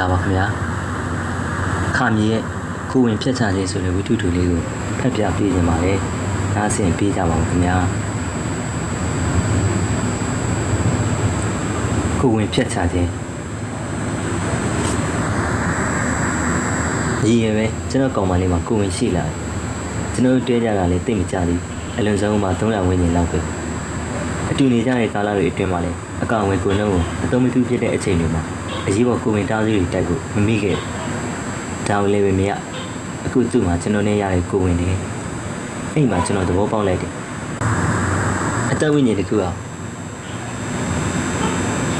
မင်္ဂလာပါခင်ဗျာခါမီရဲ့ကိုဝင်ဖြတ်ချခြင်းဆိုတဲ့ဝိတုတူလေးကိုဖတ်ပြပေးခြင်းပါတယ်နားဆင်ပေးကြပါဦးခင်ဗျာကိုဝင်ဖြတ်ချခြင်းရည်ရယ်ပဲကျွန်တော်ကောင်မလေးမှာကိုဝင်ရှိလာတယ်ကျွန်တော်တို့တွဲကြတာလည်းသိမကြသေးအလွန်ဆုံးမှာ300ဝန်းကျင်လောက်ပဲအတူနေကြတဲ့ကာလတွေအတွင်းမှာလည်းအကောင်ဝင်ကိုလုံးကိုအသုံးမပြုဖြစ်တဲ့အချိန်တွေမှာ အရေးပေါ်ကိုဝင်တားစီတွေတိုက်ဖို့မမိခဲ့ဘူးဒါလည်းပဲမရအခုသူ့မှာကျွန်တော်နဲ့ရတဲ့ကိုဝင်တယ်အဲ့မှာကျွန်တော်သဘောပေါက်လိုက်တယ်အသက်ဝိညာဉ်တစ်ခုအောင်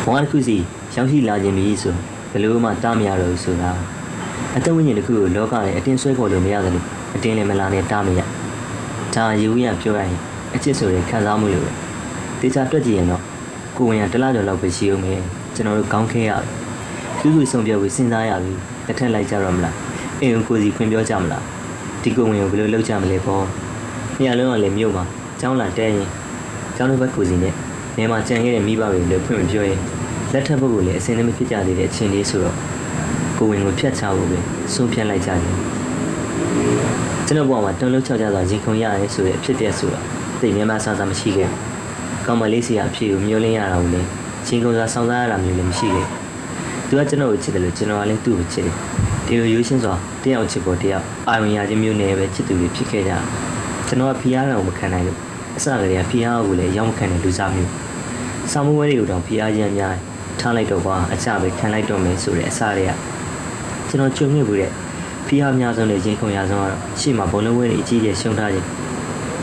ဘဝတစ်ခုစီရောက်ရှိလာခြင်းပြီဆိုဘယ်လို့မှတားမရတော့ဘူးဆိုတာအသက်ဝိညာဉ်တစ်ခုကိုလောကရဲ့အတင်းဆွဲခေါ်လို့မရတယ်လို့အတင်းလည်းမလာနဲ့တားမရဒါရေဦးရပြောရရင်အချစ်ဆိုရင်ခံစားမှုလို့ပဲတေချာတွက်ကြည့်ရင်တော့ကိုဝင်ရတလားကျော်လောက်ပဲရှိအောင်မယ်ကျွန်တော်တို့ကောင်းခဲရ ပြီခုခုဆုံးပြပြီးစဉ်းစားရပြီတစ်ထက်လိုက်ကြတော့မလားအိမ်ကိုစီခွင့်ပြောကြမလားဒီကိုဝင်ကိုဘယ်လိုလုပ်ကြမလဲပေါ့ညလုံးကလည်းမြို့မှာကျောင်းလာတဲရင်ကျောင်းတစ်ဘက်ကိုစီနဲ့နေမှာကြံခဲ့တဲ့မိဘတွေလည်းဖွင့်မပြောရင်လက်ထပ်ဘုတ်ကိုလည်းအစင်းသမီးဖြစ်ကြသေးတဲ့အချင်းလေးဆိုတော့ကိုဝင်ကိုဖျက်ချဖို့ပဲဆုံးဖြတ်လိုက်ကြတယ်ကျွန်တော်ဘဝမှာတုံးလုံးချောက်ကြတော့ရင်ခုန်ရရဲဆိုတဲ့အဖြစ်တဲ့ဆိုတာသိမြမဆာဆာမရှိခဲ့ဘူးကောင်းမလေးစီကအဖြစ်ကိုမျိုးလင်းရတာကိုလည်းချင်းကုန်စွာစောင့်စားရတာမျိုးလည်းမရှိခဲ့ သူကကျွန်တော်ကိုချစ်တယ်လို့ကျွန်တော်ကလည်းသူ့ကိုချစ်တယ်ဒီလိုရိုးရှင်းစွာတယောက်ချစ်ဖို့တယောက်အာရုံရခြင်းမျိုးနဲ့ပဲချစ်သူတွေဖြစ်ခဲ့ကြတာကျွန်တော်ကဖီးအားတော်မခံနိုင်လို့အစကတည်းကဖီးအားကိုလည်းရောက်မခံတဲ့လူစားမျိုးစာမှုဝဲတွေကိုတော့ဖီးအားခြင်းများထားလိုက်တော့ကွာအချပဲခံလိုက်တော့မယ်ဆိုတဲ့အစတွေကကျွန်တော်ကြုံခဲ့ဘူးတဲ့ဖီးအားများဆုံးနဲ့ရင်ခုန်ရဆုံးကတော့ရှေ့မှာဘုံလုံးဝဲတွေအကြီးကြီးရှုံထားခြင်း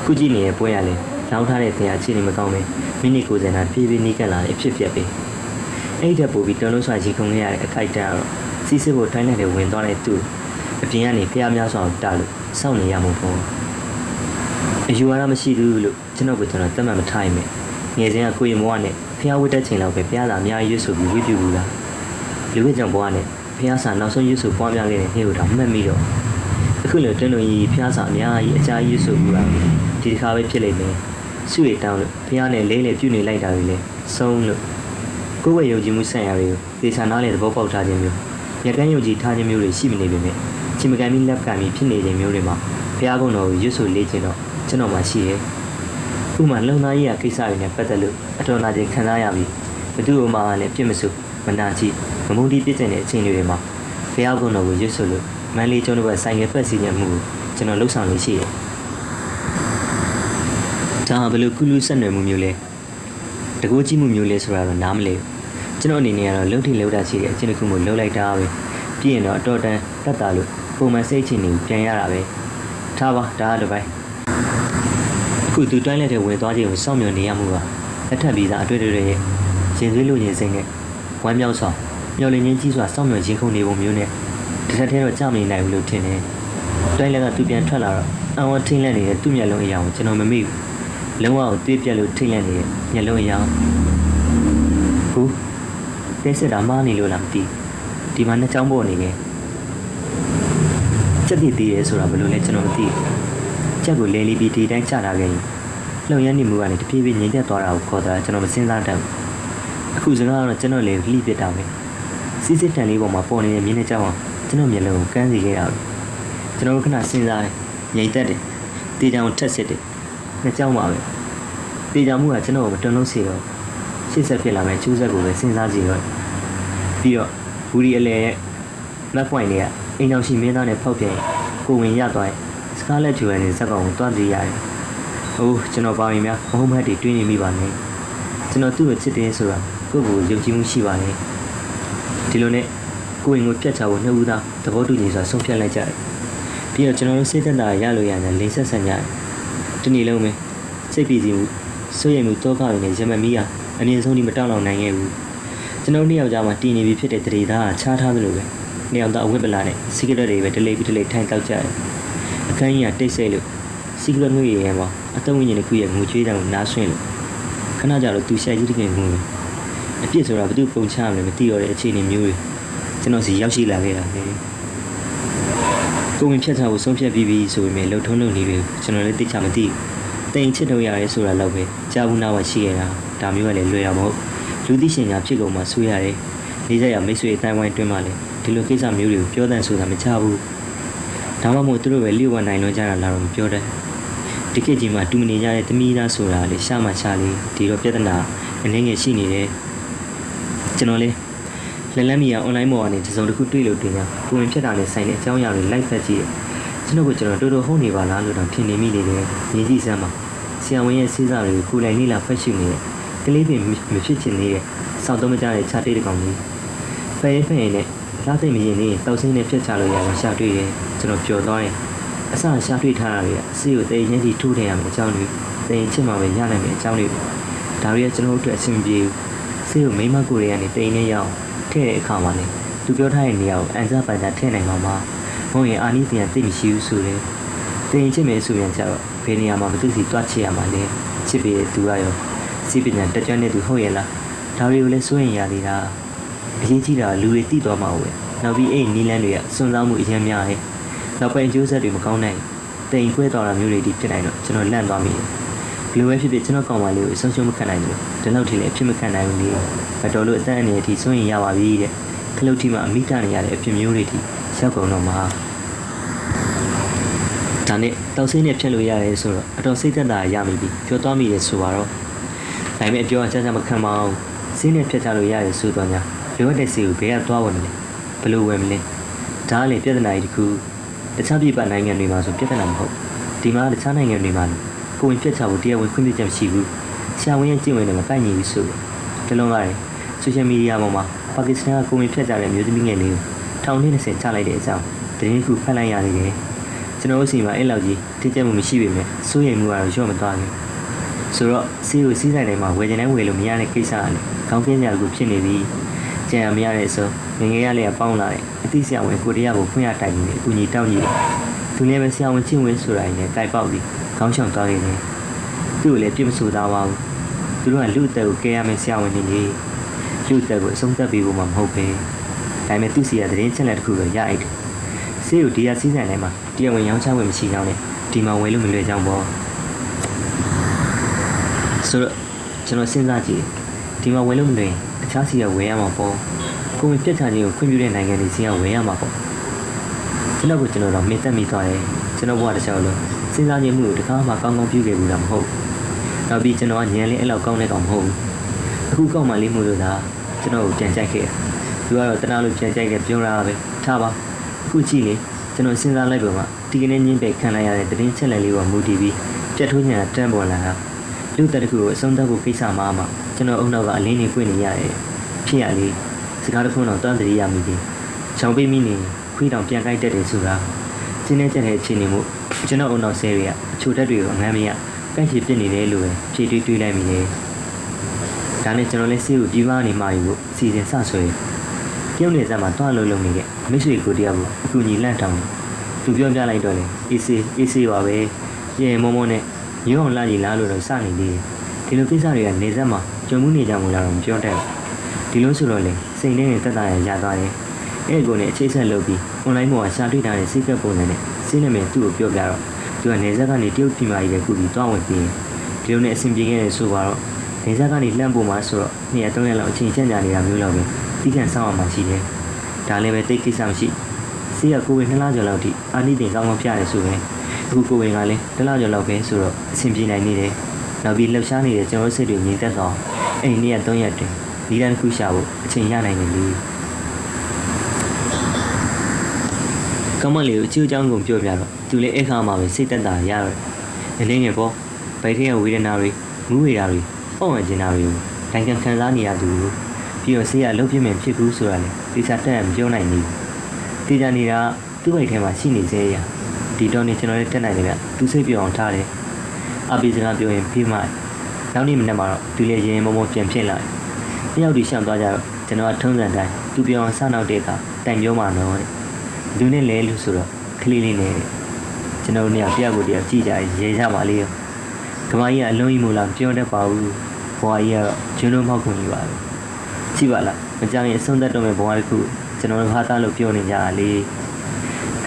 ခုကြည့်နေတဲ့ပွဲရလဲလောင်းထားတဲ့တင်အခြေအနေမကောင်းပဲမိနစ်90နာပြေးပြေးနီးကပ်လာတဲ့အဖြစ်ပြက်ပဲ အဲ့ဒီတက်ပို့ပြီးတလုံးဆွာရင်ခုန်ခဲ့ရတဲ့အခိုက်အတန့်ကတော့စီးစစ်ဖို့တိုင်းနဲ့ဝင်သွားတဲ့သူ့အပြင်ကနေဖျားများစွာတာလို့စောင့်နေရမှာပေါ့အယူဝါဒမရှိဘူးလို့ကျွန်တော်ကကျွန်တော်တတ်မှတ်မထားရင်ပဲငယ်စဉ်ကကိုရင်ဘွားနဲ့ဖျားဝတ်တဲ့ချိန်လောက်ပဲဖျားသာအများကြီးရွတ်ဆိုပြီးဝိပြူဘူးလားလူဝိကြောင့်ဘွားနဲ့ဖျားစာနောက်ဆုံးရွတ်ဆိုပွားများခဲ့တဲ့နေ့ကိုတော့မှတ်မိတော့အခုလိုတင်းလို့ကြီးဖျားစာအများကြီးအကြာကြီးရွတ်ဆိုဘူးလားဒီတစ်ခါပဲဖြစ်လိမ့်မယ်စုရတောင်းလို့ဖျားနဲ့လေးလေးပြုတ်နေလိုက်တာတွေလည်းဆုံးလို့ ကိုယ့်ရဲ့ယုံကြည်မှုဆိုင်ရာတွေကိုသေချာနားလေသဘောပေါက်ထားခြင်းမျိုးရကန်းယုံကြည်ထားခြင်းမျိုးတွေရှိမနေပေမဲ့ချိန်မကန်ပြီးလက်ကံပြီးဖြစ်နေခြင်းမျိုးတွေမှာဘုရားကုံတော်ကိုရွတ်ဆိုလေ့ကျင့်တော့ကျွန်တော်မှရှိရဲ့ဥမာလုံသားကြီးကကိစ္စတွေနဲ့ပတ်သက်လို့အတော်နာကျင်ခံစားရပြီးဘသူ့ဥမာကလည်းပြစ်မစုမနာကြည့်မမုန်းတီးပြစ်တဲ့အချိန်တွေမှာဘုရားကုံတော်ကိုရွတ်ဆိုလို့မန်လေးကျွန်းတို့ကဆိုင်ငယ်ဖက်စီညမှုကိုကျွန်တော်လှုပ်ဆောင်လို့ရှိရဲ့ဒါဘယ်လိုကုလူဆက်နွယ်မှုမျိုးလဲတကူကြည့်မှုမျိုးလဲဆိုတာတော့နားမလဲဘူး ကျွန်တော်အနေနဲ့ကတော့လှုပ်ထိလှုပ်တာရှိတဲ့အချင်းတစ်ခုကိုလှုပ်လိုက်တာပဲပြီးရင်တော့အတော်တန်တတ်တာလို့ပုံမှန်စိတ်ချင်နေပြန်ရတာပဲထားပါဒါကတစ်ပိုင်းအခုသူတိုင်းလက်ထဲဝင်သွားခြင်းကိုစောင့်မျှော်နေရမှုပါလက်ထပ်ပြီးသားအတွေ့အကြုံရဲ့ရင်သွေးလူရင်စိတ်နဲ့ဝမ်းမြောက်စွာမျော်လင့်ခြင်းကြီးစွာစောင့်မျှော်ခြင်းခုန်နေပုံမျိုးနဲ့တစ်ဆက်တည်းတော့ကြောက်နေနိုင်ဘူးလို့ထင်တယ်တိုင်းလက်ကသူပြန်ထွက်လာတော့အဝထိတ်လက်နေတဲ့သူ့မျက်လုံးအရာကိုကျွန်တော်မမေ့ဘူးလုံးဝကိုတွေးပြက်လို့ထိတ်လက်နေတဲ့မျက်လုံးအရာဘူး တဲစစ်တာမားနေလို့လားမသိဒီမှာနှစ်ချောင်းပေါ်နေနေချက်တည်တည်ရဲဆိုတာဘယ်လိုလဲကျွန်တော်မသိဘူးချက်ကိုလဲလီပြီးဒီတိုင်းချတာခဲ့ရင်လှုံရနေမှုကလည်းတပြေးပြေးငြိမ်သက်သွားတာကိုခေါ်တာကျွန်တော်မစဉ်းစားတတ်ဘူးအခုစကားကတော့ကျွန်တော်လည်းလှိပစ်တာပဲစစ်စစ်တန်လေးပေါ်မှာပေါ်နေတဲ့မြင်းနဲ့ကြောက်အောင်ကျွန်တော်မျက်လုံးကိုကန်းစီခဲ့တာပဲကျွန်တော်တို့ခဏစဉ်းစားတယ်ငြိမ်သက်တယ်တေချောင်ထက်စစ်တယ်နှစ်ကြောင်ပါပဲတေချောင်မှုကကျွန်တော်ကိုမတွန်းလုံးစေတော့ရှေ့ဆက်ဖြစ်လာမယ့်ကျိုးဆက်ကိုပဲစဉ်းစားကြည့်တော့ ပြီးတော့ဘူဒီအလဲရဲ့ map point တွေကအိမ်အောင်ရှိမင်းသားနဲ့ဖောက်ပြန်ကိုဝင်ရသွားရင်စကားလက်ဂျူရန်နဲ့ဇက်ကောင်ကိုတွန်းကြည့်ရတယ်။အိုးကျွန်တော်ပါရင်များမဟုတ်မှတ်တွေတွေးနေမိပါနဲ့။ကျွန်တော်သူ့ကိုချစ်တယ်ဆိုတာကိုယ့်ကိုယ်ယုံကြည်မှုရှိပါနဲ့။ဒီလိုနဲ့ကိုဝင်ကိုပြတ်ချဖို့နှစ်ဦးသားသဘောတူညီစွာဆုံးဖြတ်လိုက်ကြတယ်။ပြီးတော့ကျွန်တော်တို့စိတ်သက်သာရလို့ရတယ်လိမ့်ဆက်ဆန်ကြတယ်။ဒီနေ့လုံးပဲစိတ်ပီစီမှုစိုးရိမ်မှုတောကတွေနဲ့ရမမီးဟာအမြင့်ဆုံးဒီမတောက်လောက်နိုင်ခဲ့ဘူး။ ကျွန်တော်နှစ်ယောက်ကြားမှာတည်နေပြီဖြစ်တဲ့တရေသားကခြားထားသလိုပဲ။နှစ်ယောက်သားအဝတ်ပလာနဲ့စီကရက်တွေပဲဒလိပ်ပြီးဒလိပ်ထိုင်တောက်ကြတယ်။အခန်းကြီးကတိတ်ဆိတ်လို့စီကရက်ငွေရဲမှာအသက်ဝိညာဉ်တစ်ခုရဲ့ငိုချွေးတံကိုနားဆွင့်လို့ခဏကြာတော့သူရှိုက်ကြီးတကယ်ငိုတယ်။အပြစ်ဆိုတာဘယ်သူပုံချရမလဲမသိရတဲ့အခြေအနေမျိုးတွေကျွန်တော်စီရောက်ရှိလာခဲ့တာလေ။ကိုဝင်ဖြတ်ချဖို့ဆုံးဖြတ်ပြီးပြီဆိုပေမဲ့လှုပ်ထုံးလုံနေပြီကျွန်တော်လည်းသိချမသိဘူး။တိမ်ချစ်တော့ရတယ်ဆိုတာတော့ပဲကြာဘူးနာဝရှိရတာဒါမျိုးကလည်းလွယ်ရမဟုတ် လူသိရှင်ညာဖြစ်ကုန်မှဆွေးရတယ်နေကြရမိတ်ဆွေအတိုင်းဝိုင်းတွင်းမှာလေဒီလိုကိစ္စမျိုးတွေကိုပြောတဲ့ဆိုတာမချဘူးဒါမှမဟုတ်သူတို့ပဲလျှို့ဝှက်နိုင်လွန်ကြတာလားတော့မပြောတတ်ဒီခေတ်ကြီးမှာတူမနေကြတဲ့သမီးသားဆိုတာလေရှာမှရှာလေးဒီတော့ပြဿနာအနေငယ်ရှိနေတယ်ကျွန်တော်လေလက်လန်းမီယာ online ပေါ်ကနေတစ်စုံတစ်ခုတွေ့လို့တွေ့냐ကိုဝင်ဖြစ်တာနဲ့ဆိုင်တဲ့အကြောင်းအရာတွေ live ဖက်ကြည့်ကျွန်တော်ကကျွန်တော်တော်တော်ဟုတ်နေပါလားလို့တော့ထင်နေမိနေတယ်မြင်ကြည့်စမ်းပါဆရာဝန်ရဲ့စေးစာတွေကိုကိုယ်တိုင်လေ့လာဖတ်ရှုနေတဲ့ ကလေးပင်မဖြစ်ချင်နေတဲ့စောင့်သုံးမကြတဲ့ခြားတိတ်တကောင်ကြီးဖဲဖဲနဲ့လားသိမရင်နေတောက်ဆင်းနဲ့ပြတ်ချလို့ရတာရှာတွေ့တယ်ကျွန်တော်ပျော်သွားရင်အစရှာတွေ့ထားတာတွေကစီကိုတိတ်ရင်တီထိုးထည့်ရမယ့်အကြောင်းတွေတိတ်ချစ်မှပဲရနိုင်မယ့်အကြောင်းတွေဒါတွေကကျွန်တော်တို့အတွက်အဆင်မပြေဘူးစီကိုမိမကိုတွေကနေတိတ်နေရအောင်ထည့်တဲ့အခါမှာလေသူပြောထားတဲ့နေရာကိုအန်စာပိုင်တာထည့်နိုင်မှာမဟုတ်ရင်အာနီးပြန်သိမရှိဘူးဆိုတယ်တိတ်ချစ်မယ်ဆိုရင်ကျတော့ဘယ်နေရာမှာဘသူစီတွားချစ်ရမှာလဲချစ်ပြီးတဲ့သူကရော စီပညာတက်ကြွတဲ့သူဟုတ်ရဲ့လားဒါတွေကိုလည်းစိုးရင်ရသေးတာအရေးကြီးတာလူတွေသိသွားမှာပဲနောက်ပြီးအဲ့နီလန်းတွေကစွန့်စားမှုအရင်များရဲ့နောက်ပိုင်းကျိုးဆက်တွေမကောင်းနိုင်တိမ်ခွဲတော်တာမျိုးတွေဒီဖြစ်နိုင်တော့ကျွန်တော်လန့်သွားမိတယ်ဒီလိုပဲဖြစ်ဖြစ်ကျွန်တော်ကောင်မလေးကိုအဆုံးရှုံးမခံနိုင်ဘူးဒီလောက်ထိလည်းအဖြစ်မခံနိုင်ဘူးလေမတော်လို့အသက်အန္တရာယ်ထိစိုးရင်ရပါပြီတဲ့ခလုတ်ထိမှအမိကနေရတဲ့အဖြစ်မျိုးတွေထိရောက်ကုန်တော့မှာဒါနဲ့တောက်ဆင်းနဲ့ဖြတ်လို့ရတယ်ဆိုတော့အတော်စိတ်သက်သာရမိပြီပြောသွားမိတယ်ဆိုတော့ ဒါပေမဲ့အပြောအချမ်းချမ်းမခံပါဘူးစင်းနဲ့ဖြတ်ချလို့ရတယ်ဆိုတော့ညာလိုအပ်တဲ့စီကိုဘယ်ကသွားဝင်မလဲဘယ်လိုဝယ်မလဲဒါကလည်းပြဿနာကြီးတစ်ခုတခြားပြည်ပနိုင်ငံတွေမှာဆိုပြဿနာမဟုတ်ဒီမှာတခြားနိုင်ငံတွေမှာကိုဝင်ပြတ်ချဖို့တရားဝင်ခွင့်ပြုချက်မရှိဘူးဆရာဝန်ရဲ့ကျင့်ဝင်တွေမကိုက်ညီဘူးဆိုတလုံးကားတယ်ဆိုရှယ်မီဒီယာပေါ်မှာပါကစ္စတန်ကကိုဝင်ဖြတ်ကြတဲ့မျိုးသမီးငယ်လေးကိုထောင်နဲ့20ချလိုက်တဲ့အကြောင်းသတင်းခုဖတ်လိုက်ရနေတယ်ကျွန်တော်တို့စီမှာအဲ့လောက်ကြီးတိကျမှုမရှိပေမဲ့စိုးရိမ်မှုကတော့ရော့မသွားဘူး ဆိုတော့စီကိုစီးဆိုင်တိုင်းမှာဝယ်ကျင်တိုင်းဝယ်လို့မရတဲ့ကိစ္စကလည်းကောင်းကင်းကြတခုဖြစ်နေပြီကြံရမရတဲ့ဆိုငငယ်ရလေးကပေါင်းလာတယ်အသိဆရာဝန်ကိုတရားကိုဖွင့်ရတိုင်နေတယ်အကူကြီးတောင်းကြီးတယ်သူလည်းပဲဆရာဝန်ချင်းဝင်ဆိုတာရင်လည်းတိုက်ပေါက်ပြီးခေါင်းချောင်သွားနေတယ်သူ့ကိုလည်းပြစ်မဆိုသားပါဘူးသူတို့ကလူအသက်ကိုကဲရမယ်ဆရာဝန်နေနေလူအသက်ကိုအဆုံးသတ်ပေးဖို့မှမဟုတ်ပဲဒါပေမဲ့သူ့စီကသတင်းချက်လက်တစ်ခုတော့ရအိတ်တယ်ဆေးကိုဒီရစီးဆိုင်ထဲမှာတရားဝင်ရောင်းချဝင်မရှိကြောင်းနဲ့ဒီမှာဝယ်လို့မလွယ်ကြောင်းပေါ့ ဆိုတော့ကျွန်တော်စဉ်းစားကြည့်ဒီမှာဝယ်လို့မလွယ်ရင်အခြားစီကဝယ်ရမှာပေါ့ကိုဝင်ပြတ်ချခြင်းကိုခွင့်ပြုတဲ့နိုင်ငံတွေစီကဝယ်ရမှာပေါ့ကျွန်တော်ကကျွန်တော်တော့မင်းသက်မိသွားတယ်ကျွန်တော်ဘဝတစ်ချောင်းလုံးစဉ်းစားခြင်းမှုကိုတခါမှကောင်းကောင်းပြုခဲ့ဘူးလားမဟုတ်နောက်ပြီးကျွန်တော်ကညံလေးအဲ့လောက်ကောင်းတဲ့ကောင်မဟုတ်ဘူးအခုကောက်မှလေးမှုလို့သာကျွန်တော်ကိုပြန်ကြိုက်ခဲ့သူကတော့တနာလို့ပြန်ကြိုက်ခဲ့ပြောတာပဲထားပါအခုကြည့်လေကျွန်တော်စဉ်းစားလိုက်ပါမှဒီကနေ့ညင်းပဲခံလိုက်ရတဲ့တင်းချက်လက်လေးပေါ်မူတည်ပြီးပြတ်ထိုးညာတန်းပေါ်လာတာ လူတက်တစ်ခုကိုအဆုံးသတ်ဖို့ကိစ္စမှမှကျွန်တော်အုံနောက်ကအလင်းနေပွင့်နေရတယ်ဖြစ်ရလေစကားတစ်ခုတော့တန်းတရီရမိပြီချောင်ပေးမိနေခွေးတောင်ပြန်ကြိုက်တတ်တယ်ဆိုတာကျင်းနေကြတဲ့အခြေအနေမှုကျွန်တော်အုံနောက်ဆဲတွေကအချိုတက်တွေကိုအငမ်းမရကန့်ချီပြစ်နေတယ်လို့ပဲဖြည့်တွေးတွေးလိုက်မိတယ်ဒါနဲ့ကျွန်တော်လည်းဆေးကိုပြီးပါနေမှယူဖို့စီစဉ်စဆွဲပြုံးနေစမ်းမှာတွားလုံးလုံးနေတဲ့မိတ်ဆွေကိုတရားကိုအကူညီလန့်တောင်းတယ်သူပြောပြလိုက်တော့လေအေးစေးအေးစေးပါပဲရေမုံမုံနဲ့ ညောင်းလာကြီးလားလို့တော့စနေသေးတယ်ဒီလိုကိစ္စတွေကနေဆက်မှာကြုံမှုနေကြမှုလားတော့မပြောတတ်ဘူးဒီလိုဆိုတော့လေစိတ်နဲ့တက်တာရရသွားတယ်အဲ့ကိုနဲ့အချိတ်ဆက်လုပ်ပြီး online ပေါ်ကရှာတွေ့ထားတဲ့စိတ်ကပ်ပုံစံနဲ့စိတ်နဲ့မြင်သူ့ကိုပြောပြတော့သူကနေဆက်ကနေတရုတ်ပြည်မာကြီးပဲခုပြီးတွားဝင်ပြီးဒီလိုနဲ့အဆင်ပြေခဲ့တယ်ဆိုတော့နေဆက်ကနေလှမ်းပုံမှာဆိုတော့နေ့ရက်သုံးရက်လောက်အချိန်ချမ်းကြနေတာမျိုးလောက်ပဲပြီးကန်ဆောင်းအောင်မှရှိတယ်ဒါလည်းပဲတိတ်ကိစ္စမရှိဆေးကကိုဝင်နှစ်လကျော်လောက်ထိအာနိတင်ကောင်းကောင်းပြရတယ်ဆိုပဲ အခုကိုဝင်ကလည်းတစ်လကျော်လောက်ပဲဆိုတော့အဆင်ပြေနိုင်နေတယ်နောက်ပြီးလှုပ်ရှားနေတဲ့ကျွန်တော်စိတ်တွေငြိမ်သက်သွားအဲ့ဒီနေ့ရက်သုံးရက်တွင်ဒီတန်းတစ်ခုရှာဖို့အချိန်ရနိုင်တယ်လေကမလေးကိုအချူအချောင်းကုန်ပြောပြတော့သူလည်းအခါမှာပဲစိတ်သက်သာရတော့အနေငယ်ပေါ့ဗိုက်ထဲကဝေဒနာတွေမူးဝေတာတွေပေါ့ဝင်နေတာတွေကိုတိုင်ခံခံစားနေရသူပြီးတော့ဆေးရလှုပ်ပြင်းမယ်ဖြစ်ဘူးဆိုတာလေတေချာတက်မပြောနိုင်ဘူးတေချာနေတာသူ့ဘိုက်ထဲမှာရှိနေသေးရ ဒီတော့နေကျွန်တော်လည်းတက်နိုင်တယ်ဗျသူစိတ်ပြောအောင်ထားတယ်အပိစကားပြောရင်ပြီးမှနောက်နေ့မနေ့မှာတော့သူလည်းရင်မုံမုံပြန်ဖြစ်လာတယ်တယောက်ဒီရှောင်သွားကြတော့ကျွန်တော်ကထုံးစံတိုင်းသူပြောအောင်စနောက်တဲ့အခါတိုင်ပြောမှတော့တဲ့လူနဲ့လဲလူဆိုတော့ကလေးလေးနဲ့ကျွန်တော်တို့ကပြကိုတည်းကကြည်ကြရေကြပါလေကမကြီးကအလုံးကြီးမို့လားပြောတတ်ပါဘူးဘွားကြီးကတော့ဂျွန်းလုံးမောက်ကုန်ကြီးပါပဲကြည့်ပါလားမကြောင်ရင်အဆုံးသတ်တော့မယ့်ဘဝတစ်ခုကျွန်တော်တို့ဟာသားလို့ပြောနေကြတာလေ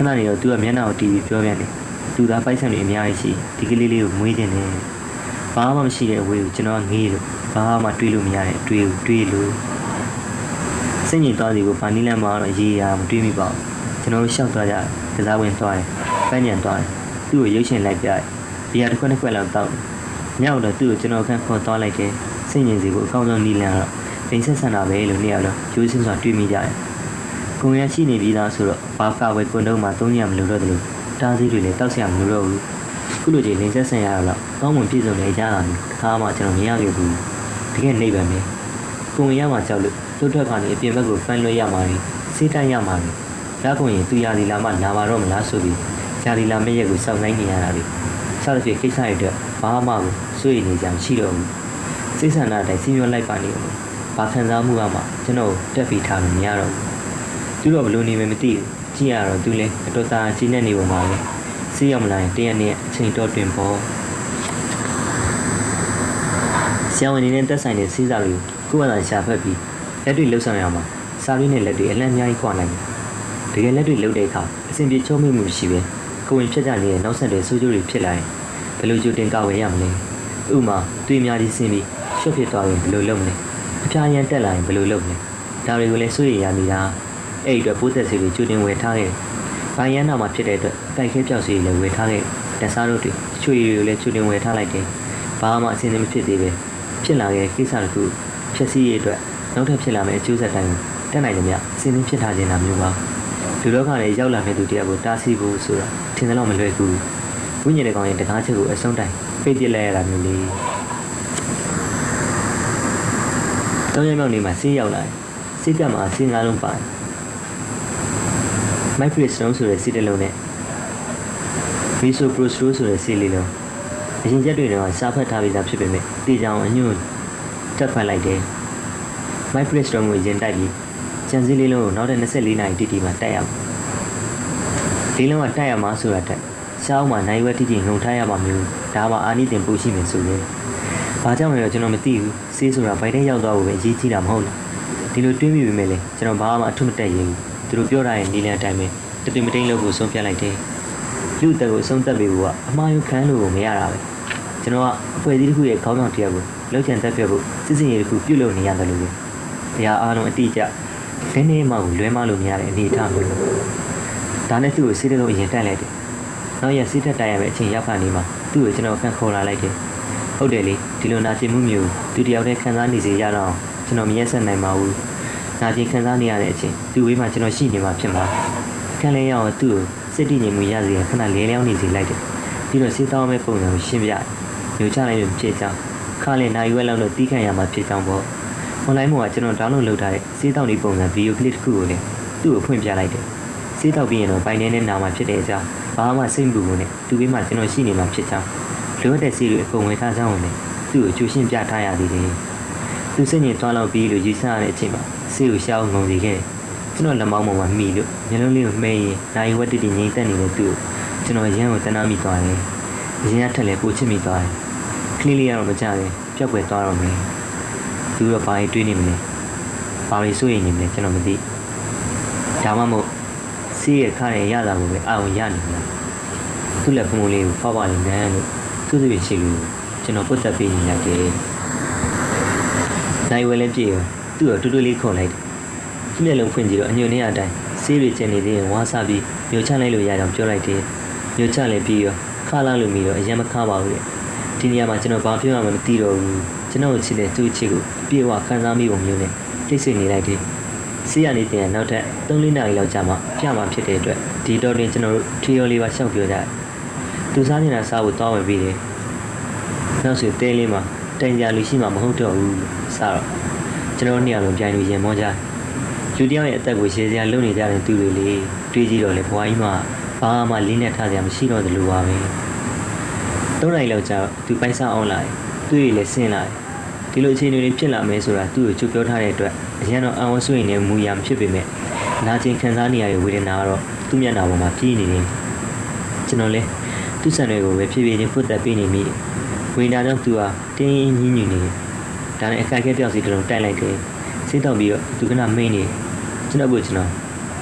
ခဏနေတော့သူကမျက်နှာကိုတီးပြီးပြောပြန်တယ်သူသားပိုက်ဆံတွေအများကြီးရှိဒီကလေးလေးကိုမွေးခြင်းနဲ့ဘာမှမရှိတဲ့အဝေးကိုကျွန်တော်ကငေးလို့ဘာမှတွေးလို့မရတဲ့အတွေးကိုတွေးလို့စစိတ်ညစ်သွားစီကိုဗာနီလန်မှာတော့ရေးရမတွေးမိပါဘူးကျွန်တော်တို့ရှောက်သွားကြတယ်ကစားဝင်သွားတယ်ပန်းညံသွားတယ်သူ့ကိုရုပ်ရှင်လိုက်ပြတယ်ဘီယာတစ်ခွက်တစ်ခွက်လောက်တောက်တယ်ညောက်တော့သူ့ကိုကျွန်တော်ခန့်ခေါ်သွားလိုက်တယ်စိတ်ညစ်စီကိုအကောင်းဆုံးနီလန်ကတော့လိန်ဆက်ဆန်တာပဲလို့နေရာတော့ကျိုးစင်းစွာတွေးမိကြတယ် ကိုရရှိနေပြီးသားဆိုတော့ဘာကဝဲကွန်တုံးမှာသုံးရမလို့တော့တယ်လို့တားစည်းတွေလည်းတောက်ဆရာမလို့တော့ဘူးခုလိုကြီးလိန်ဆက်ဆန်ရတော့ကောင်းမွန်ပြည့်စုံနေကြတာမျိုးတစ်ခါမှကျွန်တော်မရခဲ့ဘူးတကယ်နေပါမယ်ကိုဝင်ရမှာကြောက်လို့တွတ်ထွက်ကနေအပြင်ဘက်ကိုဖမ်းလွှဲရမှာလေစေးတန်းရမှာလေလက်ကုန်ရင်သူရာဒီလာမှလာပါတော့မလားဆိုပြီးရာဒီလာမဲ့ရက်ကိုစောင့်နိုင်နေရတာလေစသဖြင့်ကိစ္စရတဲ့ဘာမှကိုစိုးရိမ်နေကြမရှိတော့ဘူးစိတ်ဆန္ဒတိုင်းစီးရွက်လိုက်ပါနေလို့ဘာခံစားမှုကမှကျွန်တော်တက်ပြီးထားလို့မရတော့ဘူး သူတော့ဘလို့နေမှမသိဘူးကြည့်ရတော့သူလည်းအတော်သားချင်းနေနေပုံပါပဲစီးရမလာရင်တရက်နဲ့အချိန်တော့တွင်ပေါ်ဆရာဝန်နေနဲ့တက်ဆိုင်တဲ့စီးစားတွေကိုကိုယ့်အသာရှာဖက်ပြီးလက်တွေလှုပ်ဆောင်ရမှာစာရင်းနဲ့လက်တွေအလန့်အများကြီးခွာနိုင်တယ်တကယ်လက်တွေလှုပ်တဲ့အခါအဆင်ပြေချုံးမိမှုရှိပဲကိုဝင်ဖြစ်ကြနေတဲ့နောက်ဆက်တွေဆိုးကျိုးတွေဖြစ်လာရင်ဘယ်လိုကြိုတင်ကာဝယ်ရမလဲဥပမာတွေးများကြီးဆင်းပြီးရှုပ်ဖြစ်သွားရင်ဘယ်လိုလုပ်မလဲအဖျားရမ်းတက်လာရင်ဘယ်လိုလုပ်မလဲဒါတွေကိုလည်းစိုးရိမ်ရနေတာ အဲ့ဒီအတွက်ပိုးသက်စီတွေကြိုတင်ဝယ်ထားခဲ့တယ်။ဘာရန်နာမှာဖြစ်တဲ့အတွက်တိုက်ခဲပြောက်စီတွေလည်းဝယ်ထားခဲ့တယ်။တစားတို့တွေချွေတွေကိုလည်းကြိုတင်ဝယ်ထားလိုက်တယ်။ဘာမှအဆင်သင့်မဖြစ်သေးပဲဖြစ်လာခဲ့ကိစ္စတစ်ခုဖြစ်စည်းရေးအတွက်နောက်ထပ်ဖြစ်လာမယ့်အကျိုးဆက်တိုင်းကိုတက်နိုင်ကြမြအစင်းသင်းဖြစ်ထားခြင်းတာမျိုးပါလူလောကလည်းရောက်လာမယ့်သူတရားကိုတားဆီးဖို့ဆိုတာထင်တယ်လို့မလွယ်ဘူးဝိညာဉ်တဲ့ကောင်ရဲ့တကားချက်ကိုအဆုံးတိုင်ပိတ်ပစ်လိုက်ရတာမျိုးလေးတောင်းရမြောက်နေမှာဆေးရောက်လာတယ်ဆေးကပ်မှာဆေးငါးလုံးပါတယ် မိုက်ဖရစ်စတုန်းဆိုတဲ့ဆေးတစ်လုံးနဲ့မီဆိုပရိုစတိုဆိုတဲ့ဆေးလေးလုံးအရင်ချက်တွေတော့စားဖတ်ထားပြီးသားဖြစ်ပေမဲ့တေချောင်အညွန့်တက်ဖတ်လိုက်တယ် My Press တော်ကိုရင်တိုက်ပြီးကြံစည်လေးလုံးကိုနောက်တဲ့24နာရီတိတိမှတိုက်ရမှာဒီလုံးကတိုက်ရမှာဆိုတာတက်ရှားအောင်မှာနိုင်ဝက်တိတိငုံထားရမှာမျိုးဒါမှအာနိသင်ပို့ရှိမယ်ဆိုရင်ဘာကြောင့်လဲတော့ကျွန်တော်မသိဘူးစေးဆိုတာဘိုင်တဲ့ရောက်သွားဖို့ပဲအရေးကြီးတာမဟုတ်လားဒီလိုတွေးမိပေမဲ့လေကျွန်တော်ဘာမှအထုမတက်ရဘူး သူတို့ပြောတာရဲ့နီလန်အတိုင်းပဲတတိမတိန်လို့ကိုဆုံးဖြတ်လိုက်တယ်လူတက်ကိုအဆုံးသက်ပေးဖို့ကအမှားယွင်းခံလို့မရတာပဲကျွန်တော်ကအဖွဲ့အစည်းတစ်ခုရဲ့ခေါင်းဆောင်တစ်ယောက်ကိုလောက်ချန်တက်ပြဖို့စစ်စင်ရေးတစ်ခုပြုတ်လို့နေရတယ်လို့ပဲတရားအားလုံးအတိအကျနည်းနည်းမှကိုလွဲမလို့မရတဲ့အနေအထားမျိုးဒါနဲ့သူ့ကိုစိတ်တလုံးအရင်တက်လိုက်တယ်နောက်ရစိတ်တက်တိုင်ရမယ့်အချိန်ရောက်ခါနေမှာသူ့ကိုကျွန်တော်ဖန်ခေါ်လာလိုက်တယ်ဟုတ်တယ်လေဒီလိုနာကျင်မှုမျိုးသူတယောက်တည်းခံစားနေစေရတော့ကျွန်တော်မရက်ဆက်နိုင်ပါဘူး နာကျင်ခံစားနေရတဲ့အချိန်သူ့ဝေးမှာကျွန်တော်ရှိနေမှာဖြစ်မှာခံလဲရအောင်သူ့ကိုစိတ်တည်ငြိမ်မှုရစေရခဏလဲလျောင်းနေစေလိုက်တယ်ပြီးတော့စေးတောင်းမဲ့ပုံစံကိုရှင်းပြမျိုးချလိုက်လို့ဖြစ်ကြောင်းခါလည်းနိုင်ရွက်လောက်တော့တီးခံရမှာဖြစ်ကြောင်းပေါ့ online မှာကျွန်တော် download လုပ်ထားတဲ့စေးတောက်နေပုံစံ video clip တစ်ခုကိုလည်းသူ့ကိုဖွင့်ပြလိုက်တယ်။စေးတောက်ပြီးရင်တော့ဘိုင်နေနဲ့နာမှာဖြစ်တဲ့အကြောင်းဘာမှစိတ်မပူဘူးနဲ့သူ့ဘေးမှာကျွန်တော်ရှိနေမှာဖြစ်ကြောင်းလိုအပ်တဲ့စီးတွေအကုန်ဝင်ထားကြောင်းကိုလည်းသူ့ကိုကြိုရှင်းပြထားရသေးတယ်။သူစိတ်ညစ်သွားလောက်ပြီးလို့ယူဆရတဲ့အချိန်မှာ စေးကိုရှောင်းငုံစီခဲ့တယ်။ကျွန်တော်လက်မောင်းပေါ်မှာမိလို့မျက်လုံးလေးကိုမှဲရင်နိုင်ဝက်တတိငိမ့်သက်နေတဲ့သူ့ကိုကျွန်တော်ရမ်းကိုတနာမိသွားတယ်။အရင်ကထက်လည်းပိုချစ်မိသွားတယ်။ကလေးလေးကတော့မကြတယ်ပြက်ွယ်သွားတော့မယ်။သူတို့ဘာတွေတွေးနေမလဲဘာတွေစိုးရိမ်နေမလဲကျွန်တော်မသိဒါမှမဟုတ်စီးရခါရရတာကိုပဲအာရုံရနေမလားသူ့လက်ဖုံးလေးကိုဖောက်ပါလိမ့်မယ်လို့သူ့သူရှိလို့ကျွန်တော်ပုတ်သက်ပေးနေရတယ်နိုင်ဝဲလည်းပြည့်ရော သူ့ကိုတူတူလေးခေါ်လိုက်တယ်သူ့မျက်လုံးဖွင့်ကြည့်တော့အညွန့်နေရတိုင်းစီးရကျင်နေသေးရင်ဝါစားပြီးမျိုးချလိုက်လို့ရအောင်ပြောလိုက်တယ်မျိုးချလည်းပြီးရောခါလာလို့မီတော့အရင်မခါပါဘူးလေဒီနေရာမှာကျွန်တော်ဘာပြောရမှမသိတော့ဘူးကျွန်တော်ကိုချစ်တဲ့သူ့ချစ်ကိုအပြည့်အဝခံစားမိပုံမျိုးနဲ့တိတ်ဆိတ်နေလိုက်တယ်စီးရနေတင်နောက်ထပ်3-4နာရီလောက်ကြာမှပြမှာဖြစ်တဲ့အတွက်ဒီတော့တွင်ကျွန်တော်တို့ထီရောလေးပါရှောက်ပြောကြတယ်သူစားနေတာစားဖို့တောင်းဝင်ပြီးတယ်နောက်ဆိုတဲလေးမှာတိုင်ကြလူရှိမှမဟုတ်တော့ဘူးလို့စတော့ ကျွန်တော်နှစ်ယောက်လုံးပြိုင်လို့ရင်မောကြတယ်လူတစ်ယောက်ရဲ့အသက်ကိုရှည်စရာလုပ်နေကြတဲ့သူတွေလေတွေးကြည့်တော့လေဘွားကြီးမှဘာမှလင်းနဲ့ထားစရာမရှိတော့တယ်လို့ပါပဲသုံးနိုင်လောက်ကြာသူပိုင်စားအောင်လာတယ်သူ့ရည်လည်းဆင်းလာတယ်ဒီလိုအခြေအနေတွေဖြစ်လာမယ်ဆိုတာသူ့ကိုချုပ်ပြောထားတဲ့အတွက်အရင်တော့အံဝဆွေနေမူရမဖြစ်ပေမဲ့နာကျင်ခံစားနေရတဲ့ဝေဒနာကတော့သူ့မျက်နှာပေါ်မှာပြည့်နေတယ်ကျွန်တော်လည်းသူ့ဆန်တွေကိုပဲဖြည်းဖြည်းချင်းဖွတ်သက်ပေးနေမိတယ်ဝေဒနာကြောင့်သူဟာတင်းရင်းညှဉ်းညူနေတယ် ဒါနဲ့အခက်အခဲတယောက်စီတုံးတိုက်လိုက်တယ်စိတ်တောက်ပြီးတော့သူကနာမိန်နေကျွန်တော်ကကျွန်တော်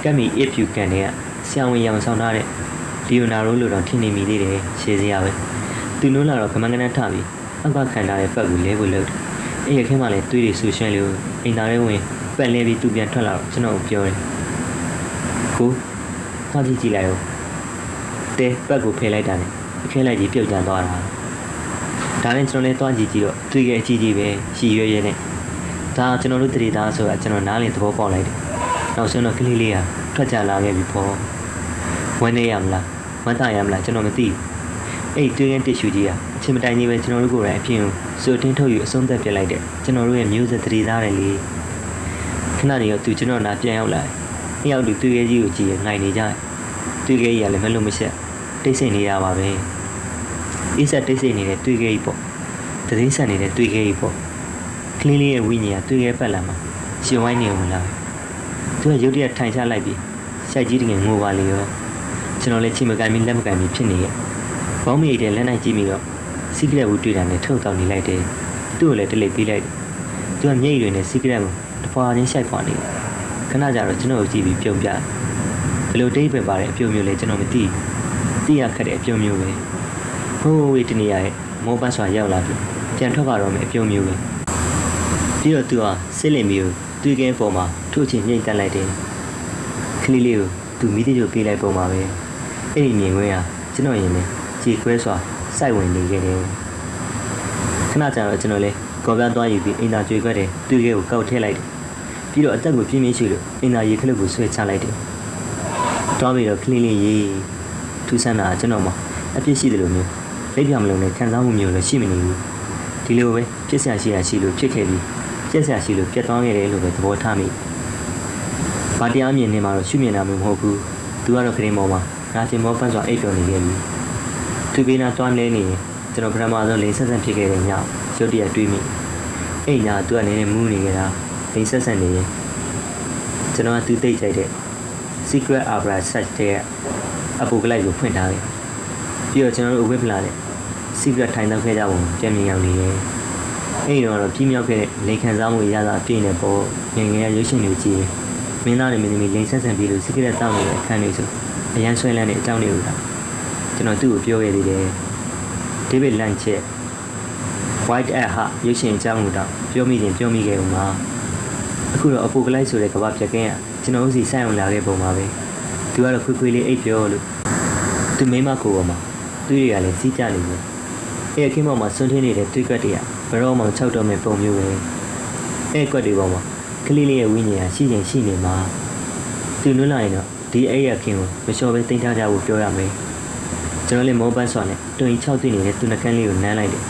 ကမ်မီ if you can နဲ့ဆရာဝန်ရောင်ဆောင်ထားတဲ့လီယိုနာရိုလိုတော့ထင်နေမိသေးတယ်ရှေးစရာပဲသူနိုးလာတော့ကမန်းကနန်းထပြီးအောက်ကခံထားတဲ့ဖက်ကိုလဲဖို့လုပ်တယ်အဲ့ရခဲမှလည်းတွေးတွေဆူရှင်းလို့အိမ်သားရဲဝင်ပန်လဲပြီးသူပြန်ထွက်လာတော့ကျွန်တော်ကိုပြောတယ်ကိုသွားကြည့်ကြည့်လိုက်ဦးတဲပတ်ကိုဖယ်လိုက်တာနဲ့အခဲလိုက်ကြီးပြုတ်ကျသွားတာ ဒါနဲ့ကျွန်တော်လည်းသွားကြည့်ကြည့်တော့တွေ့ခဲ့အကြီးကြီးပဲရှည်ရွရဲနဲ့ဒါကျွန်တော်တို့တတိသားဆိုတာကျွန်တော်နားလည်သဘောပေါက်လိုက်တယ်နောက်ဆုံးတော့ကလေးလေးကထွက်ကြလာခဲ့ပြီပေါ့ဝမ်းနေရမလားဝမ်းသာရမလားကျွန်တော်မသိဘူးအဲ့တွေ့ရင်တစ်ရှူကြီးကအချိန်မတိုင်ကြီးပဲကျွန်တော်တို့ကိုယ်တိုင်အဖြစ်ကိုစိုးတင်းထုတ်ယူအဆုံးသက်ပြစ်လိုက်တယ်ကျွန်တော်တို့ရဲ့မျိုးဆက်တတိသားတယ်လေခဏနေတော့သူကျွန်တော်နာပြန်ရောက်လာတယ်။နှစ်ယောက်တူတွေ့ခဲ့ကြီးကိုကြည့်ရငိုင်နေကြတယ်။တွေ့ခဲ့ကြီးကလည်းမလို့မရှက်တိတ်ဆိတ်နေရပါပဲ။ အေးဆက်တိတ်ဆိတ်နေတဲ့တွေ့ခဲ့ကြီးပေါ့။တသိန်းဆက်နေတဲ့တွေ့ခဲ့ကြီးပေါ့။ကလေးလေးရဲ့ဝိညာဉ်ကတွေ့ခဲ့ပတ်လာမှာရှင်ဝိုင်းနေဝင်လာတယ်။သူကရုတ်တရက်ထိုင်ချလိုက်ပြီးရှိုက်ကြီးတငယ်ငိုပါလေရော။ကျွန်တော်လည်းချိန်မကန်ပြီးလက်မကန်ပြီးဖြစ်နေရဲ့။ဘောင်းမိတဲ့လက်နိုင်ကြည့်ပြီးတော့စီကရက်ဘူးတွေ့တာနဲ့ထုတ်တောင်းနေလိုက်တယ်။သူ့ကိုလည်းတလိပ်ပေးလိုက်တယ်။သူကမျက်ရည်တွေနဲ့စီကရက်ကိုတစ်ဖွာချင်းရှိုက်ဖွာနေတယ်ခဏကြာတော့ကျွန်တော်ကိုကြည့်ပြီးပြုံးပြတယ်ဘယ်လိုတိတ်ပဲပါတဲ့အပြုံးမျိုးလဲကျွန်တော်မသိဘူးသိရခက်တဲ့အပြုံးမျိုးပဲ ဟိုးဝေးတနေရရဲ့မောပတ်စွာရောက်လာပြီပြန်ထွက်ပါတော့မယ်အပြုံးမျိုးပဲပြီးတော့သူကစစ်လင်မျိုးတွေ့ကဲပေါ်မှာထို့ချင်းညှိတက်လိုက်တယ်ခလေးလေးကိုသူမိတိကျပေးလိုက်ပုံပါပဲအဲ့ဒီမြင်ခွင့်ကကျွန်တော်ရင်နဲ့ကြေခွဲစွာစိုက်ဝင်နေခဲ့တယ်ခဏကြာတော့ကျွန်တော်လဲကော်ပြားသွားယူပြီးအင်တာကြွေခွက်တယ်တွေ့ကဲကိုကောက်ထည့်လိုက်တယ်ပြီးတော့အသက်ကိုပြင်းပြင်းရှိလို့အင်တာရေခလုတ်ကိုဆွဲချလိုက်တယ်။တောင်းပြီးတော့ကလင်းလေးရေးထူးဆန်းတာကျွန်တော်မှအပြစ်ရှိတယ်လို့မျိုး လက်ပြမလုံးနဲ့ခံစားမှုမျိုးလည်းရှိမနေဘူး။ဒီလိုပဲပြစ်ဆရာရှိရရှိလို့ဖြစ်ခဲ့ပြီးပြစ်ဆရာရှိလို့ပြတ်သွားခဲ့တယ်လို့ပဲသဘောထားမိ။ဘာတရားမြင်နေမှာတော့ရှုမြင်တာမျိုးမဟုတ်ဘူး။ तू ကတော့ခရင်ပေါ်မှာနာကျင်မောပန်းစွာအိပ်ပျော်နေခဲ့ပြီ။သူပေးနာတွားလဲနေရင်ကျွန်တော်ပထမဆုံးလိန်ဆက်ဆက်ဖြစ်ခဲ့တဲ့ညရုတ်တရက်တွေးမိ။အဲ့ည तू ကနေနေမူးနေကြတာလိမ့်ဆက်ဆက်နေရင်ကျွန်တော်ကသူသိကြိုက်တဲ့ Secret Abra Search တဲ့အပူကလိုက်ကိုဖွင့်ထားတယ်။ပြီးတော့ကျွန်တော်တို့အဝိပလာတဲ့ Secret ထိုင်တော့ခဲ့ကြပုံပြန်မြင်ရောက်နေတယ်။အဲ့ဒီတော့တော့ပြင်းမြောက်ခဲ့တဲ့လိန်ခံစားမှုရတာအပြည့်နဲ့ပေါ့ငယ်ငယ်ရရုပ်ရှင်တွေကြည့်ရင်မင်းသားတွေမင်းသမီးလိန်ဆက်ဆန်ပြီးလို့ Secret တောင်းနေတဲ့အခန်းလေးဆိုအရန်ဆွဲလန်းတဲ့အကြောင်းလေးကိုဒါကျွန်တော်သူ့ကိုပြောရသေးတယ်။ David Lynch ရဲ့ White Hat ဟာရုပ်ရှင်အကြောင်းကိုတော့ပြောမိရင်ပြောမိခဲ့ဦးမှာ။အခုတော့အပိုကလိုက်ဆိုတဲ့ကဘာပြက်ကင်းကကျွန်တော်တို့စီစိုက်အောင်လာခဲ့ပုံပါပဲသူကတော့ခွေခွေလေးအိပ်ပြောလို့သူမိမကိုပေါ်မှာသူတွေကလည်းစီးကြနေတယ် အဲအခင်းပေါ်မှာဆွန်းထင်းနေတဲ့တွေးကွက်တွေကဘရောမောင်၆တော့မဲ့ပုံမျိုးပဲအဲကွက်တွေပေါ်မှာကလေးလေးရဲ့ဝိညာဉ်ဟာရှိရင်ရှိနေမှာသူလွတ်လာရင်တော့ဒီအဲ့ရခင်ကိုမလျှော်ပဲတင်ထားကြဖို့ပြောရမယ်ကျွန်တော်လည်းမောပန်းစွာနဲ့တွင်၆သိနေတဲ့သူနှကန်းလေးကိုနမ်းလိုက်တယ်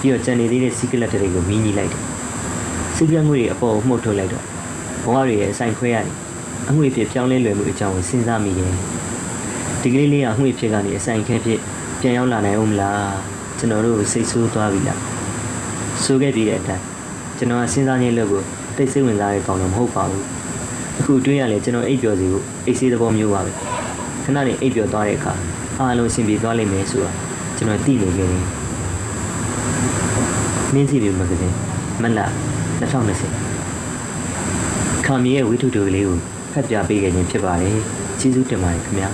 ပြီးတော့ကြံနေသေးတဲ့စီကလက်တွေကိုမီးညီလိုက်တယ်စိတ်ပြတ်ငွေတွေအပေါ်ကိုမှုတ်ထုတ်လိုက်တော့ဘဝတွေရဲ့အဆိုင်ခွဲရတယ်အငွေဖြစ်ပြောင်းလဲလွယ်မှုအကြောင်းကိုစဉ်းစားမိတယ်ဒီကလေးလေးကအငွေဖြစ်ကနေအဆိုင်ခဲဖြစ်ပြန်ရောက်လာနိုင်အောင်မလား ကျွန်တော်တို့စိတ်ဆိုးသွားပြီလားဆိုခဲ့ပြီးတဲ့အတိုင်းကျွန်တော်ကစဉ်းစားခြင်းလို့ကိုတိတ်စိတ်ဝင်စားတဲ့ကောင်တော့မဟုတ်ပါဘူးအခုတွေးရလဲကျွန်တော်အိပ်ပျော်စီကိုအိတ်ဆေးသဘောမျိုးပါပဲခဏနေအိပ်ပျော်သွားတဲ့အခါအားလုံးအဆင်ပြေသွားလိမ့်မယ်ဆိုတာကျွန်တော်သိနေခဲ့တယ်နင်းစီပြီမဂ္ဂဇင်းမက်လာ2020ခါမီရဲ့ဝိထုတူကလေးကိုဖတ်ပြပေးခဲ့ခြင်းဖြစ်ပါတယ်ကျေးဇူးတင်ပါတယ်ခင်ဗျာ